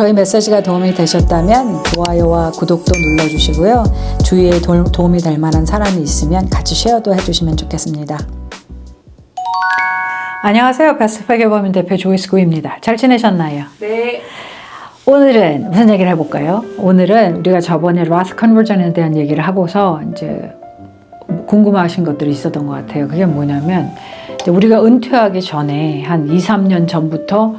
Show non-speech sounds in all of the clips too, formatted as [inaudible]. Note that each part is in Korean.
저희 메시지가 도움이 되셨다면 좋아요와 구독도 눌러주시고요. 주위에 도, 도움이 될 만한 사람이 있으면 같이 쉐어도 해주시면 좋겠습니다. 안녕하세요. 베스트팩의 범인 대표 조이스 구입니다. 잘 지내셨나요? 네. 오늘은 무슨 얘기를 해볼까요? 오늘은 우리가 저번에 라스 컨버전에 대한 얘기를 하고서 이제 궁금하신 것들이 있었던 것 같아요. 그게 뭐냐면 이제 우리가 은퇴하기 전에 한 2, 3년 전부터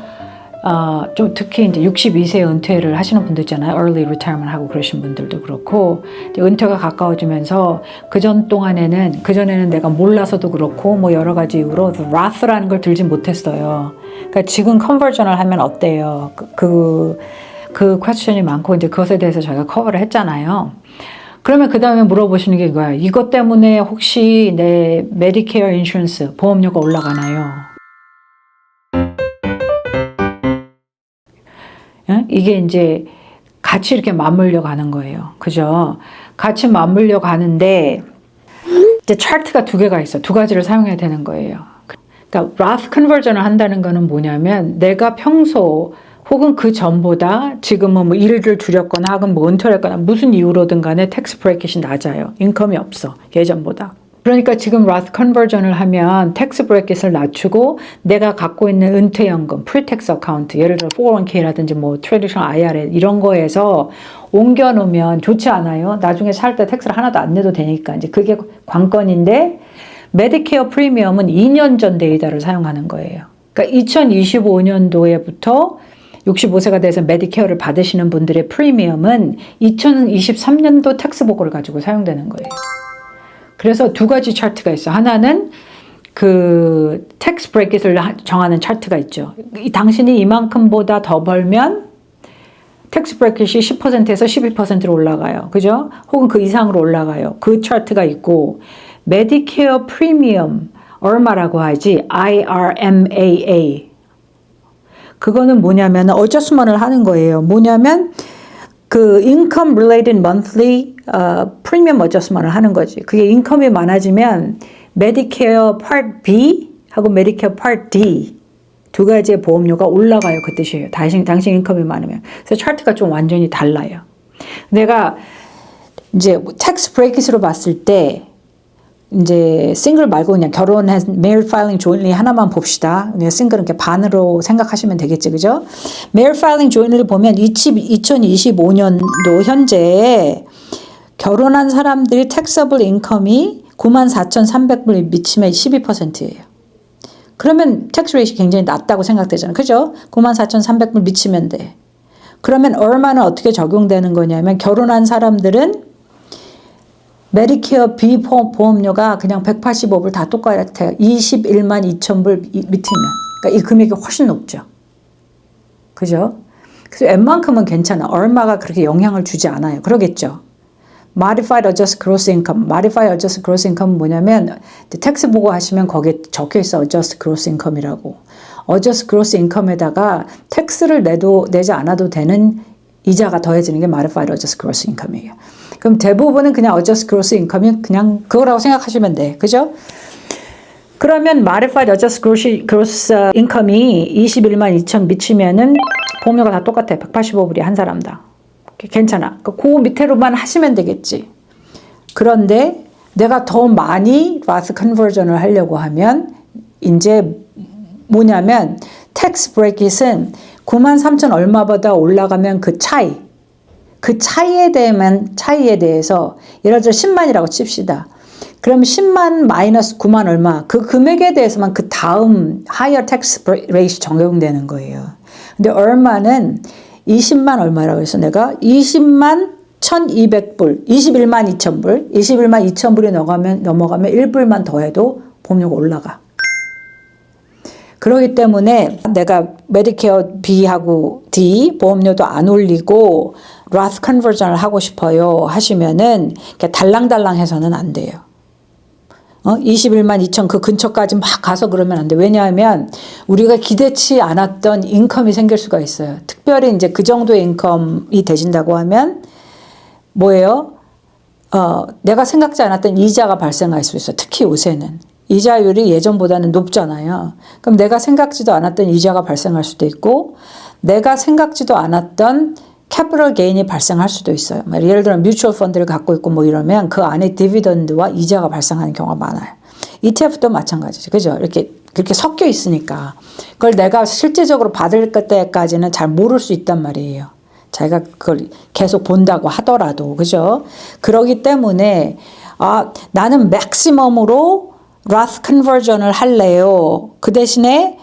어, 좀 특히 이제 62세 은퇴를 하시는 분들 있잖아요. early retirement 하고 그러신 분들도 그렇고 은퇴가 가까워지면서 그 전 동안에는 그 전에는 내가 몰라서도 그렇고 뭐 여러 가지 이유로 라스라는 걸 들지 못했어요. 그러니까 지금 컨버전을 하면 어때요? 그, 그, 그 퀘스천이 많고 이제 그것에 대해서 저희가 커버를 했잖아요. 그러면 그 다음에 물어보시는 게 이거예요. 이것 때문에 혹시 내 메디케어 인슈런스 보험료가 올라가나요? 이게 이제 같이 이렇게 맞물려 가는 거예요. 그죠? 같이 맞물려 가는데 이제 차트가 두 개가 있어. 두 가지를 사용해야 되는 거예요. 그러니까 라스 컨버전을 한다는 거는 뭐냐면 내가 평소 혹은 그 전보다 지금은 뭐 일을 줄였거나 혹은 뭐 은퇴를 했거나 무슨 이유로든 간에 텍스 브레이킷이 낮아요. 인컴이 없어. 예전보다. 그러니까 지금 라스 컨버전을 하면 텍스 브레이킷을 낮추고 내가 갖고 있는 은퇴연금, 프리텍스 어카운트, 예를 들어 401k라든지 뭐 트레디셔널 IRA 이런 거에서 옮겨 놓으면 좋지 않아요? 나중에 살 때 텍스를 하나도 안 내도 되니까 이제 그게 관건인데 메디케어 프리미엄은 2년 전 데이터를 사용하는 거예요. 그러니까 2025년도에부터 65세가 돼서 메디케어를 받으시는 분들의 프리미엄은 2023년도 텍스 보고를 가지고 사용되는 거예요. 그래서 두 가지 차트가 있어. 하나는 그 텍스 브레이킷을 정하는 차트가 있죠. 이 당신이 이만큼보다 더 벌면 텍스 브레이킷이 10%에서 12%로 올라가요. 그죠? 혹은 그 이상으로 올라가요. 그 차트가 있고 메디케어 프리미엄 얼마라고 하지? IRMAA. 그거는 뭐냐면 어저스먼을 하는 거예요. 뭐냐면 그 income related monthly 어, 프리미엄 어저스먼을 하는 거지. 그게 인컴이 많아지면 메디케어 파트 B 하고 메디케어 파트 D 두 가지의 보험료가 올라가요. 그 뜻이에요. 당신 당신 인컴이 많으면. 그래서 차트가 좀 완전히 달라요. 내가 이제 텍스 브레이킷으로 봤을 때 이제 싱글 말고 그냥 결혼한 메일 파일링 조인리 하나만 봅시다. 그냥 싱글은 이렇게 반으로 생각하시면 되겠지, 그죠? 메일 파일링 조인리를 보면 2025년도 현재 결혼한 사람들이 텍서블 인컴이 94,300불 미치면 12%예요. 그러면 텍스 레이시 굉장히 낮다고 생각되잖아요. 그죠? 94,300불 미치면 돼. 그러면 얼마나 어떻게 적용되는 거냐면 결혼한 사람들은 메디케어 비 보험료가 그냥 185불 다 똑같아요. 21만 2천 불 밑이면. 그러니까 이 금액이 훨씬 높죠. 그죠? 그래서 웬만큼은 괜찮아. 얼마가 그렇게 영향을 주지 않아요. 그러겠죠. Modified Adjusted Gross Income. Modified Adjusted Gross Income은 뭐냐면 텍스 보고 하시면 거기에 적혀 있어. Adjusted Gross Income이라고. Adjusted Gross Income에다가 텍스를 내도 내지 않아도 되는 이자가 더해지는 게 Modified Adjusted Gross Income이에요. 그럼 대부분은 그냥 Adjusted Gross Income이 그냥 그거라고 생각하시면 돼. 그죠? 그러면 Modified Adjusted Gross, Gross Income이 21만 2천 미치면은 보험료가 다 똑같아. 185불이 한 사람당. 괜찮아. 그 밑에로만 하시면 되겠지. 그런데 내가 더 많이 라스 컨버전을 하려고 하면 이제 뭐냐면 텍스 브레이킷은 9만 3천 얼마보다 올라가면 그 차이 그 차이에 대해만 차이에 대해서 예를 들어 10만이라고 칩시다. 그럼 10만 마이너스 9만 얼마 그 금액에 대해서만 그 다음 하이어 텍스 레이시 적용되는 거예요. 근데 얼마는 20만 얼마라고 해서 내가 20만 1200불, 21만 2000불, 21만 2000불이 넘어가면, 넘어가면 1불만 더해도 보험료가 올라가. 그러기 때문에 내가 메디케어 B하고 D 보험료도 안 올리고 라스 컨버전을 하고 싶어요 하시면은 달랑달랑 해서는 안 돼요. 어? 21만 2천 그 근처까지 막 가서 그러면 안 돼. 왜냐하면 우리가 기대치 않았던 인컴이 생길 수가 있어요. 특별히 이제 그 정도의 인컴이 되신다고 하면 뭐예요? 어, 내가 생각지 않았던 이자가 발생할 수 있어. 특히 요새는. 이자율이 예전보다는 높잖아요. 그럼 내가 생각지도 않았던 이자가 발생할 수도 있고 내가 생각지도 않았던 캐피털 게인이 발생할 수도 있어요. 뭐 예를 들어 뮤추얼 펀드를 갖고 있고 뭐 이러면 그 안에 디비던드와 이자가 발생하는 경우가 많아요. ETF도 마찬가지죠. 그죠? 이렇게 그렇게 섞여 있으니까 그걸 내가 실제적으로 받을 때까지는 잘 모를 수 있단 말이에요. 자기가 그걸 계속 본다고 하더라도 그죠? 그러기 때문에 아 나는 맥시멈으로 Roth 컨버전을 할래요. 그 대신에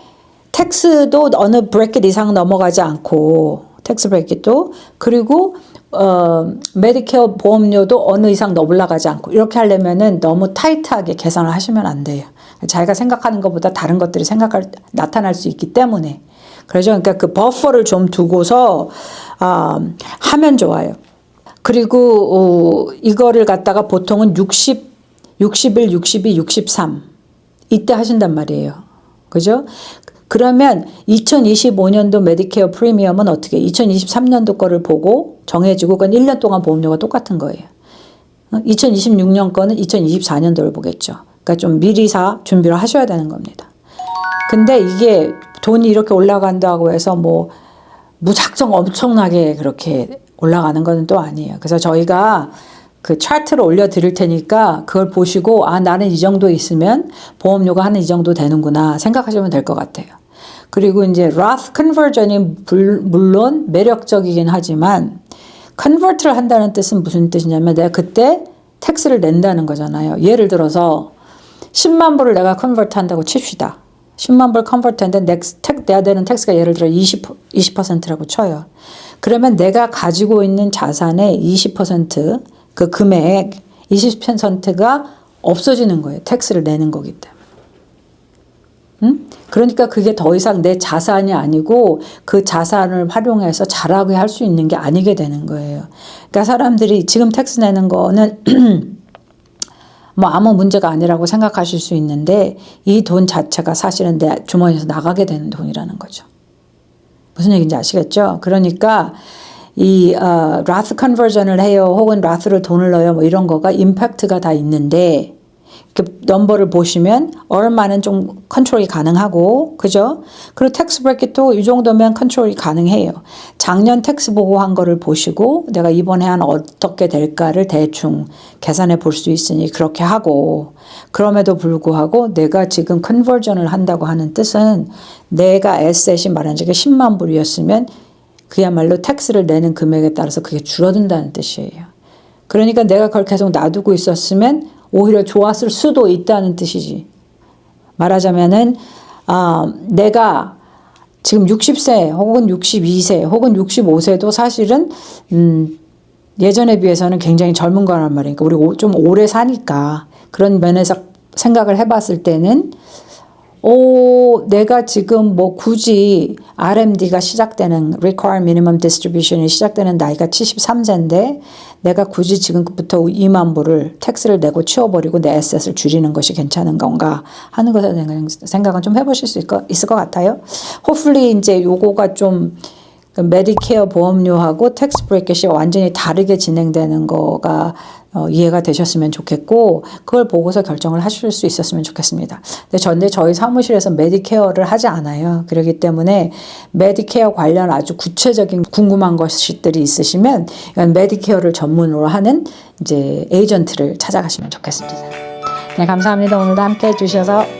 텍스도 어느 브래킷 이상 넘어가지 않고 텍스 브래킷도 그리고 어 메디케어 보험료도 어느 이상 올라가지 않고 이렇게 하려면은 너무 타이트하게 계산을 하시면 안 돼요. 자기가 생각하는 것보다 다른 것들이 생각할 나타날 수 있기 때문에 그래서 그러니까 그 버퍼를 좀 두고서 아 하면 좋아요. 그리고 어, 이거를 갖다가 보통은 60, 61, 62, 63 이때 하신단 말이에요. 그죠? 그러면 2025년도 메디케어 프리미엄은 어떻게 2023년도 거를 보고 정해지고 그건 1년 동안 보험료가 똑같은 거예요. 2026년 거는 2024년도를 보겠죠. 그러니까 좀 미리 사 준비를 하셔야 되는 겁니다. 근데 이게 돈이 이렇게 올라간다고 해서 뭐 무작정 엄청나게 그렇게 올라가는 거는 또 아니에요. 그래서 저희가 그 차트를 올려 드릴 테니까 그걸 보시고 아 나는 이 정도 있으면 보험료가 한 이 정도 되는구나 생각하시면 될 것 같아요. 그리고 이제 Roth 컨버전이 물론 매력적이긴 하지만 컨버트를 한다는 뜻은 무슨 뜻이냐면 내가 그때 텍스를 낸다는 거잖아요. 예를 들어서 10만 불을 내가 컨버트 한다고 칩시다. 10만 불 컨버트 했는데 넥스, 텍, 내야 되는 텍스가 예를 들어 20, 20%라고 쳐요. 그러면 내가 가지고 있는 자산의 20% 그 금액 20%가 없어지는 거예요. 텍스를 내는 거기 때문에. 음? 그러니까 그게 더 이상 내 자산이 아니고 그 자산을 활용해서 잘하게 할 수 있는 게 아니게 되는 거예요. 그러니까 사람들이 지금 텍스 내는 거는 [clears throat] 뭐 아무 문제가 아니라고 생각하실 수 있는데 이 돈 자체가 사실은 내 주머니에서 나가게 되는 돈이라는 거죠. 무슨 얘기인지 아시겠죠? 그러니까 이 어, 라스 컨버전을 해요, 혹은 라스로 돈을 넣어요, 뭐 이런 거가 임팩트가 다 있는데 그 넘버를 보시면 얼마는 좀 컨트롤이 가능하고 그죠? 그리고 텍스 브레킷도 이 정도면 컨트롤이 가능해요. 작년 텍스 보고 한 거를 보시고 내가 이번에 한 어떻게 될까를 대충 계산해 볼 수 있으니 그렇게 하고 그럼에도 불구하고 내가 지금 컨버전을 한다고 하는 뜻은 내가 에셋이 말한 적에 10만 불이었으면 그야말로 텍스를 내는 금액에 따라서 그게 줄어든다는 뜻이에요. 그러니까 내가 그걸 계속 놔두고 있었으면 오히려 좋았을 수도 있다는 뜻이지. 말하자면은 아, 내가 지금 60세 혹은 62세 혹은 65세도 사실은 음, 예전에 비해서는 굉장히 젊은 거란 말이니까 우리 오, 좀 오래 사니까 그런 면에서 생각을 해봤을 때는 오, 내가 지금 뭐 굳이 RMD가 시작되는 Required Minimum Distribution이 시작되는 나이가 73세인데 내가 굳이 지금부터 2만 불을 텍스를 내고 치워버리고 내 에셋을 줄이는 것이 괜찮은 건가 하는 것에 대한 생각은 좀 해보실 수 있을 것 같아요. 호플리 이제 요거가 좀 메디케어 보험료하고 텍스 브레이켓이 완전히 다르게 진행되는 거가 어, 이해가 되셨으면 좋겠고 그걸 보고서 결정을 하실 수 있었으면 좋겠습니다. 근데 전데 저희 사무실에서 메디케어를 하지 않아요. 그렇기 때문에 메디케어 관련 아주 구체적인 궁금한 것들이 있으시면 이건 메디케어를 전문으로 하는 이제 에이전트를 찾아가시면 좋겠습니다. 네, 감사합니다. 오늘도 함께 해주셔서